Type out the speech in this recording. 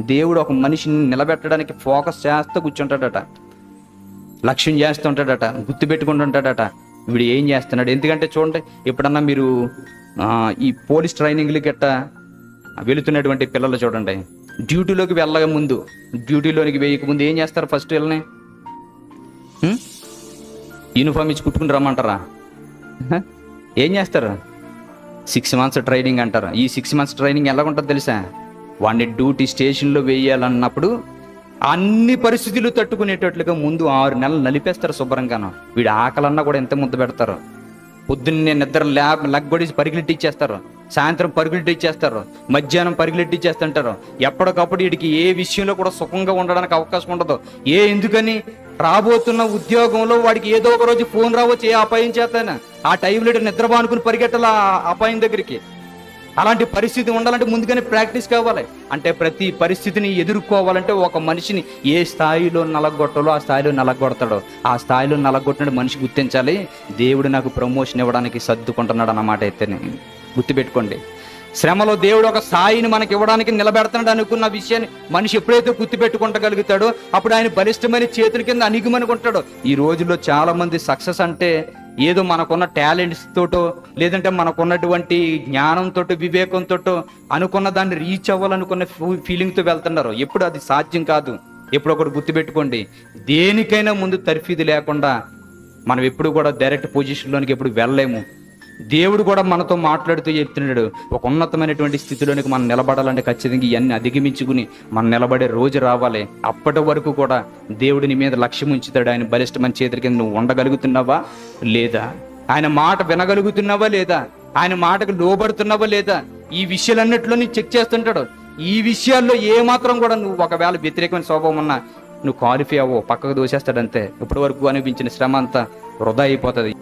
దేవుడు ఒక మనిషిని నిలబెట్టడానికి ఫోకస్ చేస్తూ కూర్చుంటాడట. లక్ష్యం చేస్తుంటాడట గుర్తుపెట్టుకుంటుంటాడట వీడు ఏం చేస్తున్నాడు? ఎందుకంటే చూడండి ఎప్పుడన్నా మీరు ఈ పోలీస్ ట్రైనింగ్లు గట్ట వెళుతున్నటువంటి పిల్లలు చూడండి. డ్యూటీలోకి వెళ్ళక ముందు డ్యూటీలోనికి వేయక ముందు ఏం చేస్తారు ఫస్ట్ వీళ్ళని? యూనిఫామ్ ఇచ్చి కుట్టుకుని రమ్మంటారా? ఏం చేస్తారు? సిక్స్ మంత్స్ ట్రైనింగ్ అంటారు? ఈ సిక్స్ మంత్స్ ట్రైనింగ్ ఎలా ఉంటుందో తెలుసా? వాడిని డ్యూటీ స్టేషన్లో వేయాలన్నప్పుడు అన్ని పరిస్థితులు తట్టుకునేటట్లుగా ముందు ఆరు నెలలు నలిపేస్తారు శుభ్రంగాను. వీడు ఆకలన్నా కూడా ఎంత ముద్ద పెడతారు? పొద్దున్నే నిద్ర ల్యాబ్ లగ్గొడి పరుగులెట్టి ఇచ్చేస్తారు. సాయంత్రం పరుగులెట్టి ఇచ్చేస్తారు. మధ్యాహ్నం పరుగులెట్టి ఇచ్చేస్తుంటారు. ఎప్పటికప్పుడు వీడికి ఏ విషయంలో కూడా సుఖంగా ఉండడానికి అవకాశం ఉండదు. ఏ ఎందుకని? రాబోతున్న ఉద్యోగంలో వాడికి ఏదో ఒక రోజు ఫోన్ రావచ్చు ఏ అపాయం చేస్తాను ఆ టైంలో నిద్ర బానుకుని పరిగెట్టాల అపాయం దగ్గరికి. అలాంటి పరిస్థితి ఉండాలంటే ముందుగానే ప్రాక్టీస్ కావాలి. అంటే ప్రతి పరిస్థితిని ఎదుర్కోవాలంటే ఒక మనిషిని ఏ స్థాయిలో నలగొట్టాలో ఆ స్థాయిలో నలగొడతాడో. ఆ స్థాయిలో నలగొట్టిన మనిషి గుర్తించాలి. దేవుడు నాకు ప్రమోషన్ ఇవ్వడానికి సర్దుకుంటున్నాడు అన్నమాట అయితే గుర్తుపెట్టుకోండి. శ్రమలో దేవుడు ఒక స్థాయిని మనకి ఇవ్వడానికి నిలబెడతాడు అనుకున్న విషయాన్ని మనిషి ఎప్పుడైతే గుర్తుపెట్టుకుంటగలుగుతాడో అప్పుడు ఆయన బలిష్టమైన చేతుల కింద అణిగిమనుకుంటాడు ఈ రోజుల్లో చాలా మంది సక్సెస్ అంటే ఏదో మనకున్న టాలెంట్స్ తోటో లేదంటే మనకున్నటువంటి జ్ఞానంతో వివేకంతో అనుకున్న దాన్ని రీచ్ అవ్వాలనుకున్న ఫీలింగ్తో వెళ్తున్నారు ఎప్పుడు అది సాధ్యం కాదు. ఎప్పుడు ఒకటి గుర్తుపెట్టుకోండి. దేనికైనా ముందు తర్ఫీదు లేకుండా మనం ఎప్పుడు కూడా డైరెక్ట్ పొజిషన్లోనికి ఎప్పుడు వెళ్ళలేము. దేవుడు కూడా మనతో మాట్లాడుతూ చెప్తున్నాడు ఒక ఉన్నతమైనటువంటి స్థితిలోనికి మనం నిలబడాలంటే ఖచ్చితంగా ఇవన్నీ అధిగమించుకుని మనం నిలబడే రోజు రావాలి. అప్పటి వరకు కూడా దేవుడిని మీద లక్ష్యం ఉంచుతాడు. ఆయన బలిష్టమైన చేతుల కింద నువ్వు ఉండగలుగుతున్నావా లేదా? ఆయన మాట వినగలుగుతున్నావా లేదా? ఆయన మాటకు లోబడుతున్నావా లేదా? ఈ విషయాలన్నింటిలో నీ చెక్ చేస్తుంటాడు. ఈ విషయాల్లో ఏమాత్రం కూడా నువ్వు ఒకవేళ వ్యతిరేకమైన స్వభావం ఉన్నా నువ్వు క్వాలిఫై అవ్వవు పక్కకు దోసేస్తాడంతే. ఇప్పటి వరకు అనిపించిన శ్రమ అంతా వృధా అయిపోతుంది.